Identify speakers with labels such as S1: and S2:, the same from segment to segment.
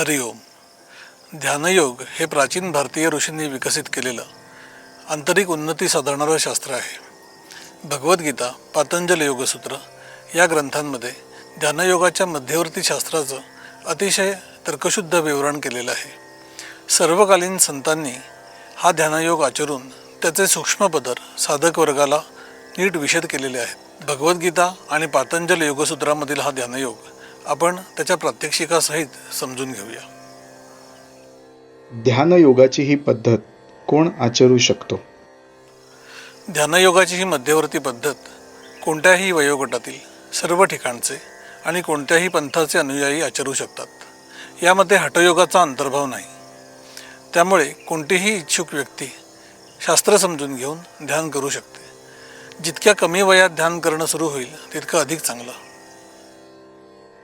S1: हरिओम. ध्यानयोग हे प्राचीन भारतीय ऋषींनी विकसित केलेलं आंतरिक उन्नती साधणारं शास्त्र आहे. भगवद्गीता पातंजल योगसूत्र या ग्रंथांमध्ये ध्यानयोगाच्या मध्यवर्ती शास्त्राचं अतिशय तर्कशुद्ध विवरण केलेलं आहे. सर्वकालीन संतांनी हा ध्यानयोग आचरून त्याचे सूक्ष्म पदर साधक वर्गाला नीट विषद केलेले आहेत. भगवद्गीता आणि पातंजल योगसूत्रामधील हा ध्यानयोग आपण त्याच्या प्रात्यक्षिकासहित समजून घेऊया.
S2: ध्यानयोगाची ही पद्धत कोण आचरू शकतो?
S1: ध्यानयोगाची ही मध्यवर्ती पद्धत कोणत्याही वयोगटातील सर्व ठिकाणचे आणि कोणत्याही पंथाचे अनुयायी आचरू शकतात. यामध्ये हठयोगाचा अंतर्भाव नाही. त्यामुळे कोणतीही इच्छुक व्यक्ती शास्त्र समजून घेऊन ध्यान करू शकते. जितक्या कमी वयात ध्यान करणं सुरू होईल तितकं अधिक चांगलं.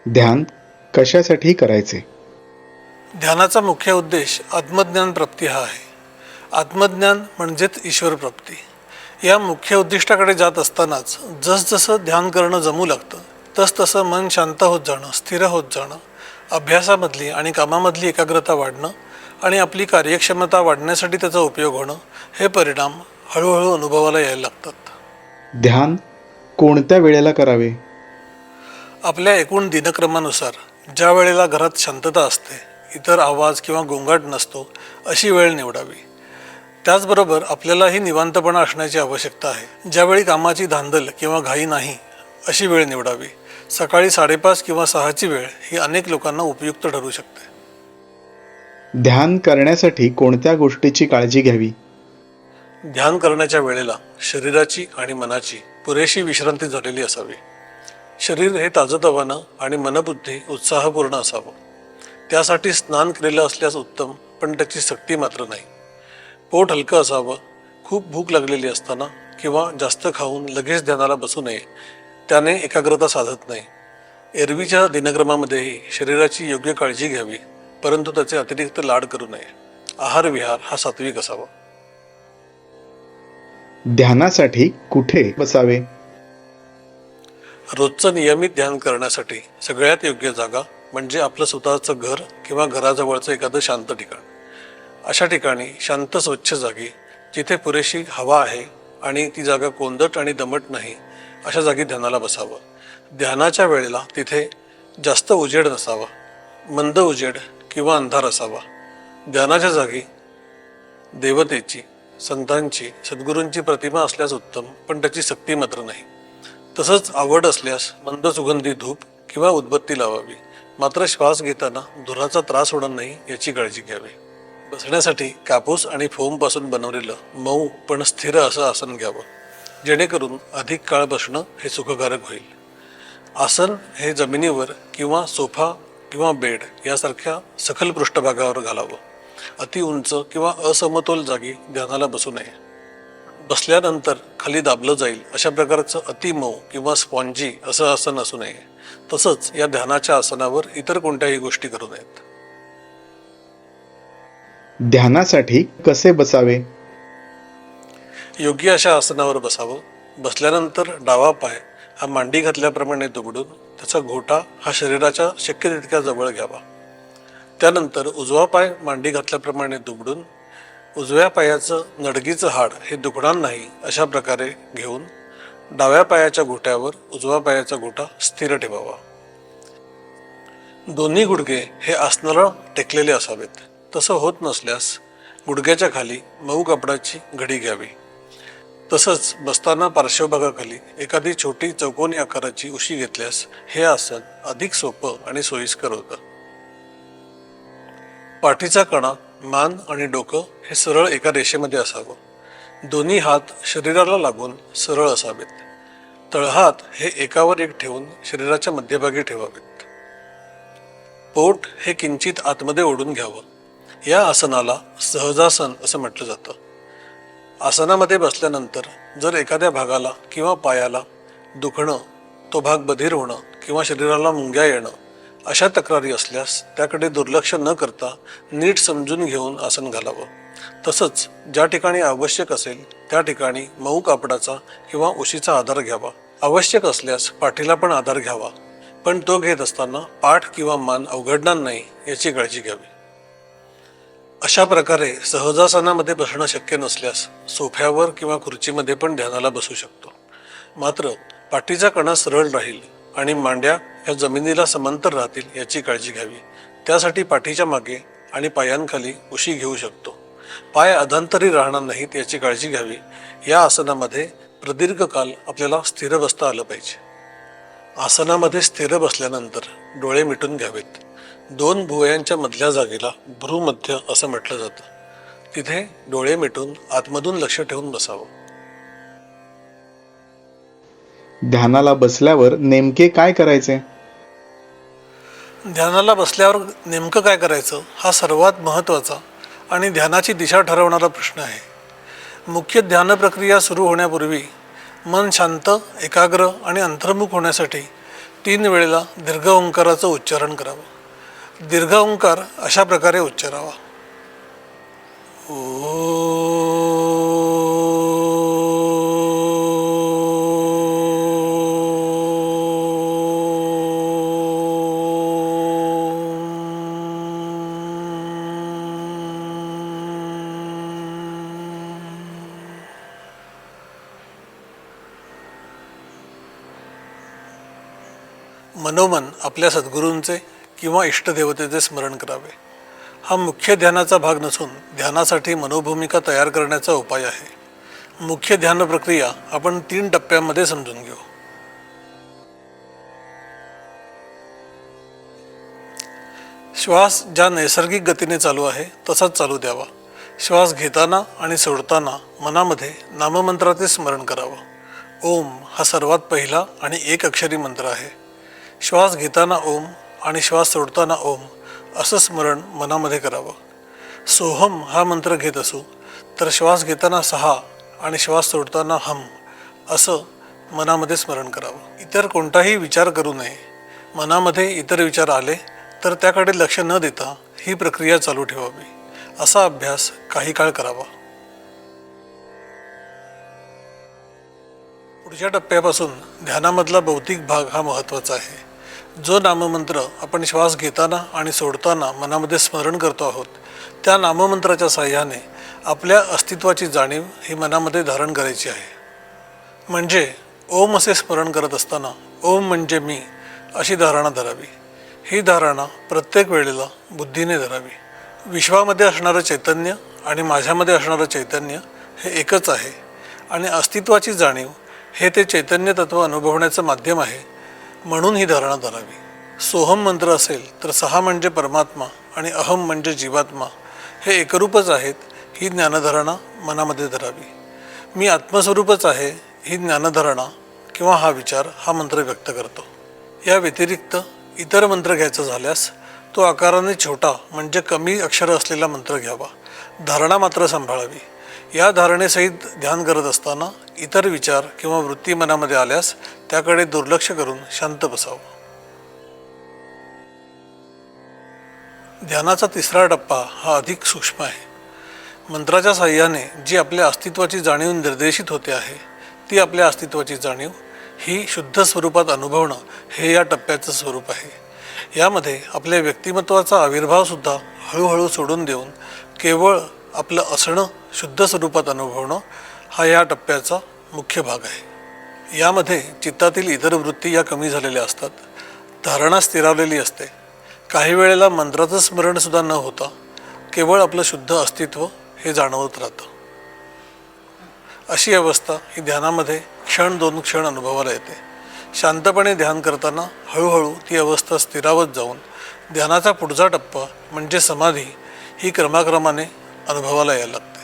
S2: ध्यान कशासाठी करायचे.
S1: ध्यानाचा मुख्य उद्देश आत्मज्ञान प्राप्ती हा आहे. आत्मज्ञान म्हणजेच ईश्वर प्राप्ती. या मुख्य उद्दिष्टाकडे जात असतानाच जसजसं ध्यान करणं जमू लागतं तसतसं मन शांत होत जाणं स्थिर होत जाणं अभ्यासामधली आणि कामामधली एकाग्रता वाढणं आणि आपली कार्यक्षमता वाढण्यासाठी त्याचा उपयोग होणं हे परिणाम हळूहळू अनुभवाला यायला लागतात.
S2: ध्यान कोणत्या वेळेला करावे?
S1: आपल्या एकूण दिनक्रमानुसार ज्या वेळेला घरात शांतता असते इतर आवाज किंवा गोंगाट नसतो अशी वेळ निवडावी. त्याचबरोबर आपल्यालाही निवांतपणा असण्याची आवश्यकता आहे. ज्यावेळी कामाची धांदल किंवा घाई नाही अशी वेळ निवडावी. सकाळी साडेपाच किंवा सहाची वेळ ही अनेक लोकांना उपयुक्त ठरू शकते.
S2: ध्यान करण्यासाठी कोणत्या गोष्टीची काळजी घ्यावी?
S1: ध्यान करण्याच्या वेळेला शरीराची आणि मनाची पुरेशी विश्रांती झालेली असावी. शरीर हे ताजतवानं आणि मनबुद्धी उत्साहपूर्ण असावं. त्यासाठी स्नान केलेलं असल्यास उत्तम पण त्याची सक्ती मात्र नाही. पोट हलकं असावं खूप भूक लागलेली असताना किंवा जास्त खाऊन लगेच ध्यानाला बसू नये त्याने एकाग्रता साधत नाही. एरवीच्या दिनक्रमामध्येही शरीराची योग्य काळजी घ्यावी परंतु त्याचे अतिरिक्त लाड करू नये. आहार विहार हा सात्विक असावा.
S2: ध्यानासाठी कुठे बसावे?
S1: रोजचं नियमित ध्यान करण्यासाठी सगळ्यात योग्य जागा म्हणजे आपलं स्वतःचं घर किंवा घराजवळचं एखादं शांत ठिकाण. अशा ठिकाणी शांत स्वच्छ जागी जिथे पुरेशी हवा आहे आणि ती जागा कोंदट आणि दमट नाही अशा जागी ध्यानाला बसावं. ध्यानाच्या वेळेला तिथे जास्त उजेड नसावा मंद उजेड किंवा अंधार असावा. ध्यानाच्या जागी देवतेची संतांची सद्गुरूंची प्रतिमा असल्यास उत्तम पण त्याची सक्ती मात्र नाही. तसंच आवड असल्यास मंद सुगंधी धूप किंवा उदबत्ती लावावी. मात्र श्वास घेताना धुराचा त्रास होणार नाही याची काळजी घ्यावी. बसण्यासाठी कापूस आणि फोमपासून बनवलेलं मऊ पण स्थिर असं आसन घ्यावं. जेणेकरून अधिक काळ बसणं हे सुखकारक होईल. आसन हे जमिनीवर किंवा सोफा किंवा बेड यासारख्या सखल पृष्ठभागावर घालावं. अति उंच किंवा असमतोल जागी ध्यानाला बसू नये. बसल्यानंतर खाली दाबलं जाईल अशा प्रकारचं अति मऊ किंवा स्पॉन्जी असं आसन असू नये. तसंच या ध्यानाच्या आसनावर इतर कोणत्याही गोष्टी करू नयेत.
S2: ध्यानासाठी कसे बसावे?
S1: योग्य अशा आसनावर बसावं. बसल्यानंतर डावा पाय हा मांडी घातल्याप्रमाणे दुबडून त्याचा घोटा हा शरीराच्या शक्य तितक्या जवळ घ्यावा. त्यानंतर उजवा पाय मांडी घातल्याप्रमाणे दुबडून उजव्या पायाचं नडगीचं हाड हे दुखणार नाही अशा प्रकारे घेऊन डाव्या पायाच्या घोट्यावर उजवा पायाचा घोटा स्थिर ठेवावा. दोन्ही गुडघे हे आसनाला टेकलेले असावेत. तसं होत नसल्यास गुडघ्याच्या खाली मऊ कापडाची घडी घ्यावी. तसंच बसताना पार्श्वभागाखाली एखादी छोटी चौकोनी आकाराची उशी घेतल्यास हे आसन अधिक सोपं आणि सोयीस्कर होतं. पाठीचा कणा मान आणि डोकं हे सरळ एका रेषेमध्ये असावं. दोन्ही हात शरीराला लागून सरळ असावेत. तळहात हे एकावर एक ठेवून शरीराच्या मध्यभागी ठेवावेत. पोट हे किंचित आतमध्ये ओढून घ्यावं. या आसनाला सहजासन असं म्हटलं जातं. आसनामध्ये बसल्यानंतर जर एखाद्या भागाला किंवा पायाला दुखणं तो भाग बधीर होणं किंवा शरीराला मुंग्या येणं अशा तक्रारी असल्यास त्याकडे दुर्लक्ष न करता नीट समजून घेऊन आसन घालावं. तसंच ज्या ठिकाणी आवश्यक असेल त्या ठिकाणी मऊ कापडाचा किंवा उशीचा आधार घ्यावा. आवश्यक असल्यास पाठीला पण आधार घ्यावा. पण तो घेत असताना पाठ किंवा मान अवघडणार नाही याची काळजी घ्यावी. अशा प्रकारे सहजासनामध्ये बसणं शक्य नसल्यास सोफ्यावर किंवा खुर्चीमध्ये पण ध्यानाला बसू शकतो. मात्र पाठीचा कणा सरळ राहील. आणि मांड्या या जमिनीला समांतर राहतील याची काळजी घ्यावी. त्यासाठी पाठीच्या मागे आणि पायांखाली उशी घेऊ शकतो. पाय अधांतरी राहणार नाहीत याची काळजी घ्यावी. या आसनामध्ये प्रदीर्घ काल आपल्याला स्थिर बसता आलं पाहिजे. आसनामध्ये स्थिर बसल्यानंतर डोळे मिटून घ्यावेत. दोन भुवयांच्या मधल्या जागेला भ्रूमध्य असं म्हटलं जातं. तिथे डोळे मिटून आतमधून लक्ष ठेवून बसावं.
S2: ध्यानाला बसल्यावर नेमके काय करायचे?
S1: ध्यानाला बसल्यावर नेमकं काय करायचं हा सर्वात महत्त्वाचा आणि ध्यानाची दिशा ठरवणारा प्रश्न आहे. मुख्य ध्यान प्रक्रिया सुरू होण्यापूर्वी मन शांत एकाग्र आणि अंतर्मुख होण्यासाठी तीन वेळेला दीर्घ ओंकाराचं उच्चारण करावं. दीर्घ ओंकार अशा प्रकारे उच्चारावा. मनोमन आपल्या सद्गुरूंचे किंवा इष्टदेवतेचे स्मरण करावे. हा मुख्य ध्यानाचा भाग नसून ध्यानासाठी मनोभूमिका तयार करण्याचा उपाय आहे. मुख्य ध्यान प्रक्रिया आपण तीन टप्प्यांमध्ये समजून घेऊ. श्वास ज्या नैसर्गिक गतीने चालू आहे तसाच चालू द्यावा. श्वास घेताना आणि सोडताना मनामध्ये नाममंत्राचे स्मरण करावं. ओम हा सर्वात पहिला आणि एक अक्षरी मंत्र आहे. श्वास घेताना ओम आणि श्वास सोडताना ओम असं स्मरण मनामध्ये करावं. सोहम हा मंत्र घेत असू तर श्वास घेताना सहा आणि श्वास सोडताना हम असं मनामध्ये स्मरण करावं. इतर कोणताही विचार करू नये. मनामध्ये इतर विचार आले तर त्याकडे लक्ष न देता ही प्रक्रिया चालू ठेवावी. असा अभ्यास काही काळ करावा. पुढच्या टप्प्यापासून ध्यानामधला भौतिक भाग हा महत्त्वाचा आहे. जो नाममंत्र आपण श्वास घेताना आणि सोडताना मनामध्ये स्मरण करतो आहोत त्या नाममंत्राच्या साह्याने आपल्या अस्तित्वाची जाणीव ही मनामध्ये धारण करायची आहे. म्हणजे ओम असे स्मरण करत असताना ओम म्हणजे मी अशी धारणा धरावी. ही धारणा प्रत्येक वेळेला बुद्धीने धरावी. विश्वामध्ये असणारं चैतन्य आणि माझ्यामध्ये असणारं चैतन्य हे एकच आहे. आणि अस्तित्वाची जाणीव हे ते चैतन्य तत्व अनुभवण्याचं माध्यम आहे म्हणून ही धारणा धरावी सोहम मंत्र असेल तर सहा म्हणजे परमात्मा आणि अहम म्हणजे जीवात्मा. हे एकरूपच आहेत ही ज्ञानधारणा मनामध्ये धरावी. मी आत्मस्वरूपच आहे ही ज्ञानधारणा किंवा हा विचार हा मंत्र व्यक्त करतो. या व्यतिरिक्त इतर मंत्र घ्यायचा झाल्यास तो आकाराने छोटा म्हणजे कमी अक्षर असलेला मंत्र घ्यावा. धारणा मात्र सांभाळावी. या धारणेसहित ध्यान करत असताना इतर विचार किंवा वृत्ती मनामध्ये आल्यास त्याकडे दुर्लक्ष करून शांत बसावं. ध्यानाचा तिसरा टप्पा हा अधिक सूक्ष्म आहे. मंत्राच्या साह्याने जी आपल्या अस्तित्वाची जाणीव निर्देशित होते आहे ती आपल्या अस्तित्वाची जाणीव ही शुद्ध स्वरूपात अनुभवणं हे या टप्प्याचं स्वरूप आहे. यामध्ये आपल्या व्यक्तिमत्वाचा आविर्भावसुद्धा हळूहळू सोडून देऊन केवळ आपलं असणं शुद्ध स्वरूपात अनुभवणं हा या टप्प्याचा मुख्य भाग आहे. यामध्ये चित्तातील इतर वृत्ती या कमी झालेल्या असतात. धारणा स्थिरावलेली असते. काही वेळेला मंत्राचं स्मरणसुद्धा न होता केवळ आपलं शुद्ध अस्तित्व हे जाणवत राहतं. अशी अवस्था ही ध्यानामध्ये क्षण दोन क्षण अनुभवाला येते. शांतपणे ध्यान करताना हळूहळू ती अवस्था स्थिरावत जाऊन ध्यानाचा पुढचा टप्पा म्हणजे समाधी ही क्रमाक्रमाने अनुभवाला यायला लागते.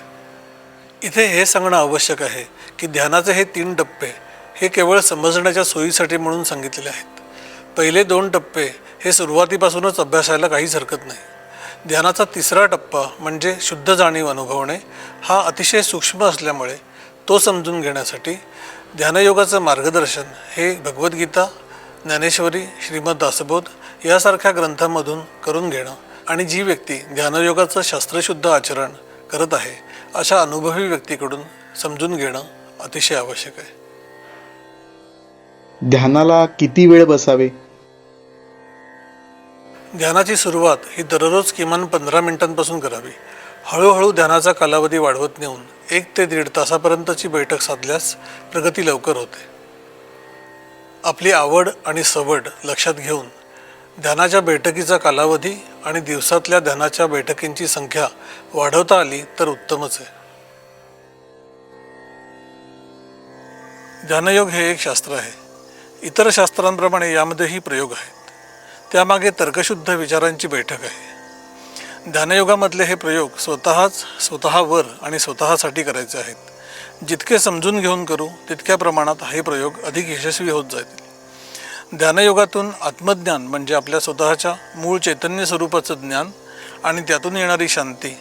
S1: इथे हे सांगणं आवश्यक आहे की ध्यानाचे हे तीन टप्पे हे केवळ समजण्याच्या सोयीसाठी म्हणून सांगितलेले आहेत. पहिले दोन टप्पे हे सुरुवातीपासूनच अभ्यासायला काहीच हरकत नाही. ध्यानाचा तिसरा टप्पा म्हणजे शुद्ध जाणीव अनुभवणे हा अतिशय सूक्ष्म असल्यामुळे तो समजून घेण्यासाठी ध्यानयोगाचं मार्गदर्शन हे भगवद्गीता ज्ञानेश्वरी श्रीमद दासबोध यासारख्या ग्रंथांमधून करून घेणं आणि जी व्यक्ती ध्यानयोगाचं शास्त्रशुद्ध आचरण करत आहे अशा अनुभवी व्यक्तीकडून समजून घेणं अतिशय आवश्यक आहे.
S2: ध्यानाला किती वेळ बसावे?
S1: ध्यानाची सुरुवात ही दररोज किमान पंधरा मिनिटांपासून करावी. हळूहळू ध्यानाचा कालावधी वाढवत नेऊन एक ते दीड तासापर्यंतची बैठक साधल्यास प्रगती लवकर होते. आपली आवड आणि सवड लक्षात घेऊन ध्यानाच्या बैठकीचा कालावधी आणि दिवसातल्या ध्यानाच्या बैठकींची संख्या वाढवता आली तर उत्तमच आहे. ध्यानयोग हे एक शास्त्र आहे. इतर शास्त्रांप्रमाणे यामध्येही प्रयोग आहेत. त्यामागे तर्कशुद्ध विचारांची बैठक आहे. ध्यानयोगामधले हे प्रयोग स्वतःच स्वतःवर आणि स्वतःसाठी करायचे आहेत. जितके समजून घेऊन करू तितक्या प्रमाणात हे प्रयोग अधिक यशस्वी होत जातील. ध्यानयोगातून आत्मज्ञान म्हणजे आपल्या स्वतःच्या मूळ चैतन्य स्वरूपाचं ज्ञान आणि त्यातून येणारी शांती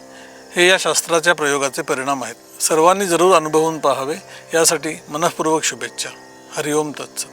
S1: हे या शास्त्राच्या प्रयोगाचे परिणाम आहेत. सर्वांनी जरूर अनुभवून पाहावे. यासाठी मनःपूर्वक शुभेच्छा. हरिओम तत्सत.